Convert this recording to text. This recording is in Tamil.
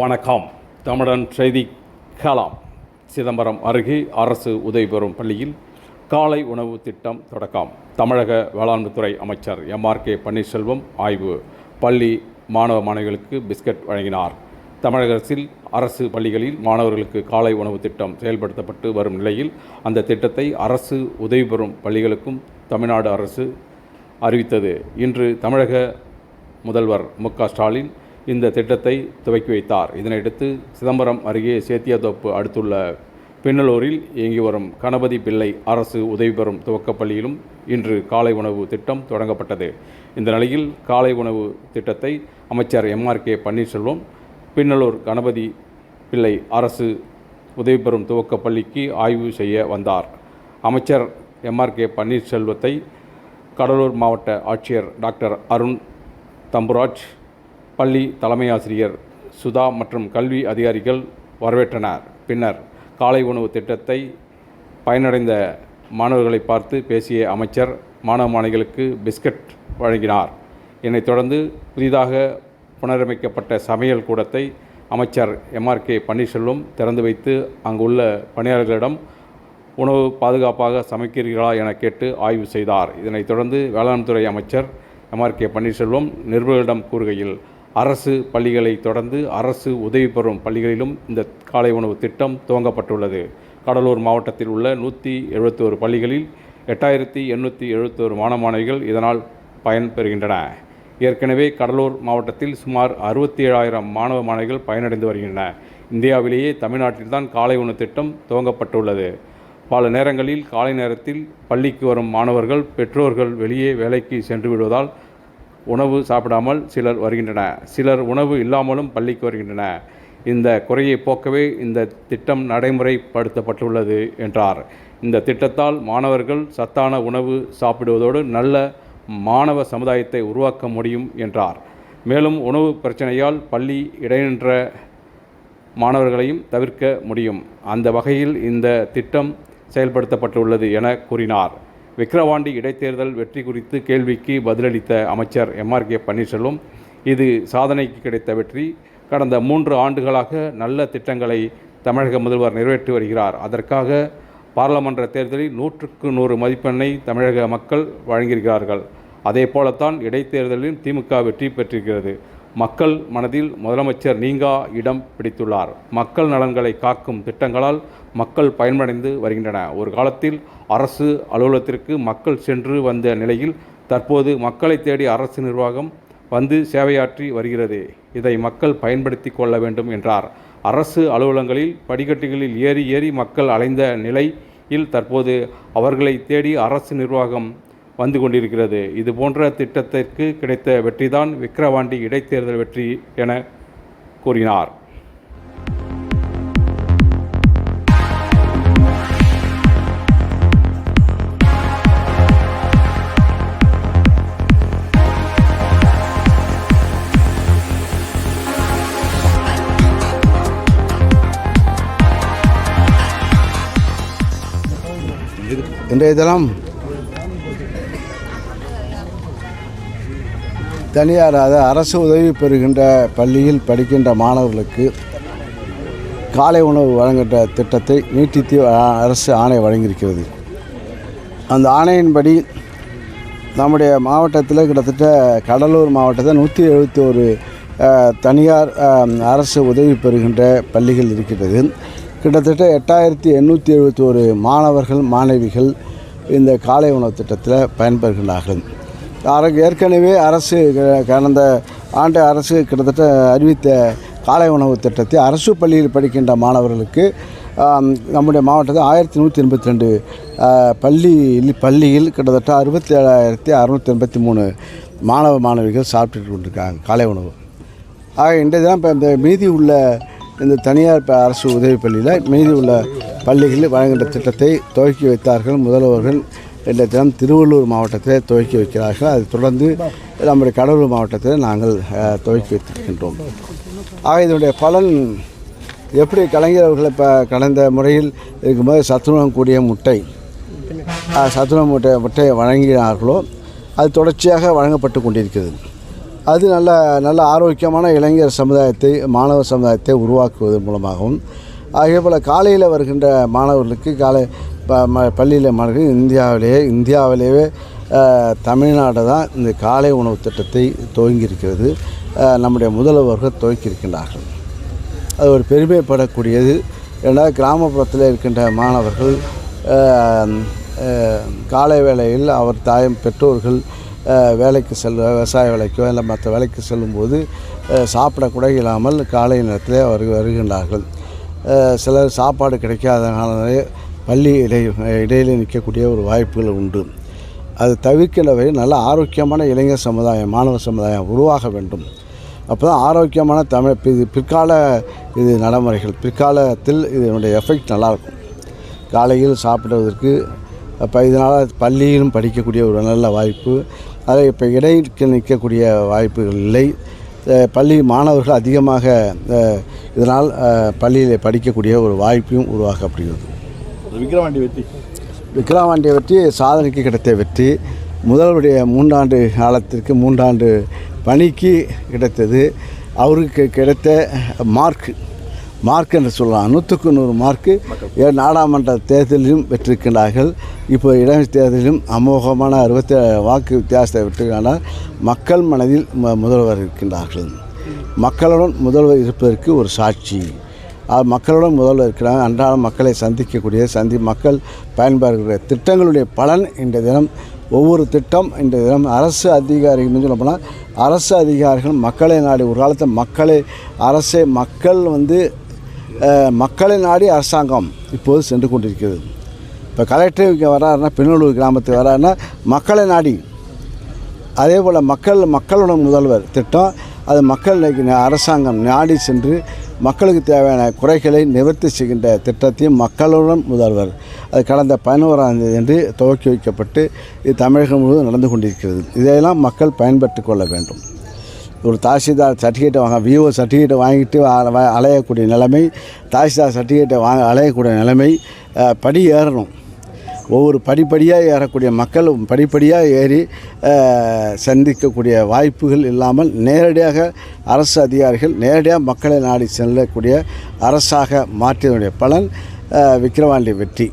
வணக்கம். தமிழன் செய்தி கலாம். சிதம்பரம் அருகே அரசு உதவி பெறும் பள்ளியில் காலை உணவு திட்டம் தொடக்கம். தமிழக வேளாண்மைத்துறை அமைச்சர் எம்ஆர் கே பன்னீர்செல்வம் ஆய்வு. பள்ளி மாணவ மாணவிகளுக்கு பிஸ்கட் வழங்கினார். தமிழக அரசில் அரசு பள்ளிகளில் மாணவர்களுக்கு காலை உணவு திட்டம் செயல்படுத்தப்பட்டு வரும் நிலையில் அந்த திட்டத்தை அரசு உதவி பெறும் பள்ளிகளுக்கும் தமிழ்நாடு அரசு அறிவித்தது. இன்று தமிழக முதல்வர் மு க ஸ்டாலின் இந்த திட்டத்தை துவக்கி வைத்தார். இதனையடுத்து சிதம்பரம் அருகே சேத்தியாதோப்பு அடுத்துள்ள பின்னலூரில் இயங்கி வரும் கணபதி பிள்ளை அரசு உதவி பெறும் துவக்கப் பள்ளியிலும் இன்று காலை உணவு திட்டம் தொடங்கப்பட்டது. இந்த நிலையில் காலை உணவு திட்டத்தை அமைச்சர் எம்ஆர் கே. பன்னீர்செல்வம் பின்னலூர் கணபதி பிள்ளை அரசு உதவி பெறும் துவக்கப் பள்ளிக்கு ஆய்வு செய்ய வந்தார். அமைச்சர் எம்ஆர் கே. பன்னீர்செல்வத்தை கடலூர் மாவட்ட ஆட்சியர் டாக்டர் அருண் தம்புராஜ் பள்ளி தலைமை ஆசிரியர் சுதா மற்றும் கல்வி அதிகாரிகள் வரவேற்றனர். பின்னர் காலை உணவு திட்டத்தை பயனடைந்த மாணவர்களை பார்த்து பேசிய அமைச்சர் மாணவ மாணவிகளுக்கு பிஸ்கட் வழங்கினார். இதனைத் தொடர்ந்து புதிதாக புனரமைக்கப்பட்ட சமையல் கூடத்தை அமைச்சர் எம்ஆர் கே. பன்னீர்செல்வம் திறந்து வைத்து அங்குள்ள பணியாளர்களிடம் உணவு பாதுகாப்பாக சமைக்கிறீர்களா என கேட்டு ஆய்வு செய்தார். இதனைத் தொடர்ந்து வேளாண் துறை அமைச்சர் எம்ஆர் கே. பன்னீர்செல்வம் நிருபர்களிடம் கூறுகையில் அரசு பள்ளிகளை தொடர்ந்து அரசு உதவி பெறும் பள்ளிகளிலும் இந்த காலை உணவு திட்டம் துவங்கப்பட்டுள்ளது. கடலூர் மாவட்டத்தில் உள்ள நூற்றி எழுபத்தோரு பள்ளிகளில் எட்டாயிரத்தி எண்ணூற்றி எழுபத்தோரு மாணவ மாணவிகள் இதனால் பயன்பெறுகின்றன ஏற்கனவே கடலூர் மாவட்டத்தில் சுமார் அறுபத்தி ஏழாயிரம் மாணவ மாணவிகள் பயனடைந்து வருகின்றன. இந்தியாவிலேயே தமிழ்நாட்டில்தான் காலை உணவு திட்டம் துவங்கப்பட்டுள்ளது. பல நேரங்களில் காலை நேரத்தில் பள்ளிக்கு வரும் மாணவர்கள் பெற்றோர்கள் வெளியே வேலைக்கு சென்று விடுவதால் உணவு சாப்பிடாமல் சிலர் வருகின்றன. சிலர் உணவு இல்லாமலும் பள்ளிக்கு வருகின்றன. இந்த குறையை போக்கவே இந்த திட்டம் நடைமுறைப்படுத்தப்பட்டுள்ளது என்றார். இந்த திட்டத்தால் மாணவர்கள் சத்தான உணவு சாப்பிடுவதோடு நல்ல மாணவ சமுதாயத்தை உருவாக்க முடியும் என்றார். மேலும் உணவு பிரச்சனையால் பள்ளி இடைநின்ற மாணவர்களையும் தவிர்க்க முடியும். அந்த வகையில் இந்த திட்டம் செயல்படுத்தப்பட்டுள்ளது என கூறினார். விக்கிரவாண்டி இடைத்தேர்தல் வெற்றி குறித்து கேள்விக்கு பதிலளித்த அமைச்சர் எம்ஆர் கே பன்னீர்செல்வம் இது சாதனைக்கு கிடைத்த வெற்றி. கடந்த மூன்று ஆண்டுகளாக நல்ல திட்டங்களை தமிழக முதல்வர் நிறைவேற்றி வருகிறார். அதற்காக பாராளுமன்ற தேர்தலில் நூற்றுக்கு நூறு மதிப்பெண்ணை தமிழக மக்கள் வழங்கியிருக்கிறார்கள். அதே போலத்தான் இடைத்தேர்தலில் திமுக வெற்றி பெற்றிருக்கிறது. மக்கள் மனதில் முதலமைச்சர் நீங்கா இடம் பிடித்துள்ளார். மக்கள் நலன்களை காக்கும் திட்டங்களால் மக்கள் பயனடைந்து வருகின்றன. ஒரு காலத்தில் அரசு அலுவலகத்திற்கு மக்கள் சென்று வந்த நிலையில் தற்போது மக்களை தேடி அரசு நிர்வாகம் வந்து சேவையாற்றி வருகிறது. இதை மக்கள் பயன்படுத்தி கொள்ள வேண்டும் என்றார். அரசு அலுவலகங்களில் படிக்கட்டுகளில் ஏறி ஏறி மக்கள் அலைந்த நிலையில் தற்போது அவர்களை தேடி அரசு நிர்வாகம் வந்து கொண்டிருக்கிறது. இது போன்ற திட்டத்திற்கு கிடைத்த வெற்றிதான் விக்கிரவாண்டி இடைத்தேர்தல் வெற்றி என கூறினார். இன்றைய தினம் தனியார் அதாவது அரசு உதவி பெறுகின்ற பள்ளியில் படிக்கின்ற மாணவர்களுக்கு காலை உணவு வழங்குகின்ற திட்டத்தை நீட்டித்து அரசு ஆணை வழங்கியிருக்கிறது. அந்த ஆணையின்படி நம்முடைய மாவட்டத்தில் கிட்டத்தட்ட கடலூர் மாவட்டத்தில் நூற்றி எழுபத்தி ஒரு தனியார் அரசு உதவி பெறுகின்ற பள்ளிகள் இருக்கிறது கிட்டத்தட்ட எட்டாயிரத்தி எண்ணூற்றி எழுபத்தி ஒரு மாணவர்கள் மாணவிகள் இந்த காலை உணவு திட்டத்தில் பயன்பெறுகின்றார்கள். ஏற்கனவே அரசு க- கடந்த ஆண்டு அரசு கிட்டத்தட்ட அறிவித்த காலை உணவு திட்டத்தை அரசு பள்ளியில் படிக்கின்ற மாணவர்களுக்கு நம்முடைய மாவட்டத்தில் ஆயிரத்தி நூற்றி எண்பத்தி ரெண்டு பள்ளியில் பள்ளியில் கிட்டத்தட்ட அறுபத்தி ஏழாயிரத்தி அறுநூற்றி எண்பத்தி மூணு மாணவ மாணவிகள் சாப்பிட்டுட்டு கொண்டிருக்காங்க காலை உணவு. ஆக இன்றைய தினம் இப்போ இந்த மீதி உள்ள இந்த தனியார் அரசு உதவி பள்ளியில் மீதி உள்ள பள்ளிகளில் வழங்குகின்ற திட்டத்தை துவக்கி வைத்தார்கள் முதல்வர்கள் இன்றைய தினம் திருவள்ளூர் மாவட்டத்தில் துவக்கி வைக்கிறார்கள். அதை தொடர்ந்து நம்முடைய கடலூர் மாவட்டத்தில் நாங்கள் துவக்கி வைத்திருக்கின்றோம். ஆக இதனுடைய பலன் எப்படி கலைஞர் அவர்கள் இப்போ கடந்த முறையில் இருக்கும்போது சத்துணம் கூடிய முட்டை சத்துணம் முட்டை முட்டையை வழங்கினார்களோ அது தொடர்ச்சியாக வழங்கப்பட்டு கொண்டிருக்கிறது. அது நல்ல நல்ல ஆரோக்கியமான இளைஞர் சமுதாயத்தை மாணவ சமுதாயத்தை உருவாக்குவதன் மூலமாகவும் அதே போல் காலையில் வருகின்ற மாணவர்களுக்கு காலை பள்ளியில் மாணவர்கள் இந்தியாவிலேயே இந்தியாவிலேயே தமிழ்நாடு தான் இந்த காலை உணவு திட்டத்தை துவங்கியிருக்கிறது. நம்முடைய முதல்வர்கள் துவக்கியிருக்கின்றார்கள். அது ஒரு பெருமைப்படக்கூடியது. ஏன்னா கிராமப்புறத்தில் இருக்கின்ற மாணவர்கள் காலை வேளையில் அவர் தாயம் பெற்றோர்கள் வேலைக்கு செல்ல விவசாய வேலைக்கோ இல்லை மற்ற வேலைக்கு செல்லும்போது சாப்பிடக்கூட இல்லாமல் காலை நேரத்தில் அவர் வருகின்றார்கள். சிலர் சாப்பாடு கிடைக்காதனாலே பள்ளி இடை இடையிலே நிற்கக்கூடிய ஒரு வாய்ப்புகள் உண்டு. அது தவிர்க்கின்ற வகையில் நல்ல ஆரோக்கியமான இளைஞர் சமுதாயம் மாணவ சமுதாயம் உருவாக வேண்டும். அப்போ தான் ஆரோக்கியமான தமிழ் இது பிற்கால இது நடைமுறைகள் பிற்காலத்தில் இதனுடைய எஃபெக்ட் நல்லாயிருக்கும். காலையில் சாப்பிடுவதற்கு அப்போ இதனால் பள்ளியிலும் படிக்கக்கூடிய ஒரு நல்ல வாய்ப்பு. அதை இப்போ இடைக்கு நிற்கக்கூடிய வாய்ப்புகள் இல்லை. பள்ளி மாணவர்கள் அதிகமாக இதனால் பள்ளியில் படிக்கக்கூடிய ஒரு வாய்ப்பையும் உருவாக்கப்படுகிறது. விக்ரவாண்டி வெற்றி. விக்ரவாண்டிய வெற்றி சாதனைக்கு கிடைத்த வெற்றி. முதல்வருடைய மூன்றாண்டு காலத்திற்கு மூன்றாண்டு பணிக்கு கிடைத்தது. அவருக்கு கிடைத்த மார்க் மார்க் என்று சொல்லலாம். நூற்றுக்கு நூறு மார்க்கு ஏ- நாடாளுமன்ற தேர்தலிலும் பெற்றிருக்கின்றார்கள் இப்போ இடம் தேர்தலிலும் அமோகமான அறுபத்தி வாக்கு வித்தியாசத்தை வெற்றிக்கான மக்கள் மனதில் முதல்வர் இருக்கின்றார்கள். மக்களுடன் முதல்வர் இருப்பதற்கு ஒரு சாட்சி. அது மக்களுடன் முதல்வர் இருக்கிறாங்க. அன்றாடம் மக்களை சந்திக்கக்கூடிய சந்தி மக்கள் பயன்பெறுகிற திட்டங்களுடைய பலன் இந்த தினம் ஒவ்வொரு திட்டம் இந்த தினம் அரசு அதிகாரிகள் சொல்ல போனால் அரசு அதிகாரிகள் மக்களை நாடி ஒரு காலத்தில் மக்களை அரசே மக்கள் வந்து மக்களை நாடி அரசாங்கம் இப்போது சென்று கொண்டிருக்கிறது. இப்போ கலெக்டர் இங்கே வராருன்னா பின்னலூர் கிராமத்துக்கு வராருன்னா மக்களை நாடி அதே போல் மக்கள் மக்களுடன் முதல்வர் திட்டம் அது மக்கள் அரசாங்கம் நாடி சென்று மக்களுக்கு தேவையான குறைகளை நிவர்த்தி செய்கின்ற திட்டத்தையும் மக்களுடன் முதல்வர். அது கடந்த பதினோராம் தேதி என்று துவக்கி வைக்கப்பட்டு இது தமிழகம் முழுவதும் நடந்து கொண்டிருக்கிறது. இதையெல்லாம் மக்கள் பயன்பெற்று கொள்ள வேண்டும். ஒரு தாசில்தார் சர்டிஃபிகேட்டை வாங்க விஓ சர்டிஃபிகேட்டை வாங்கிட்டு அலையக்கூடிய நிலைமை தாசில்தார் சர்டிஃபிகேட்டை வாங்க அலையக்கூடிய நிலைமை படி ஏறணும். ஒவ்வொரு படிப்படியாக ஏறக்கூடிய மக்கள் படிப்படியாக ஏறி சந்திக்கக்கூடிய வாய்ப்புகள் இல்லாமல் நேரடியாக அரசு அதிகாரிகள் நேரடியாக மக்களை நாடி செல்லக்கூடிய அரசாக மாற்றியதனுடைய பலன் விக்கிரவாண்டி வெற்றி.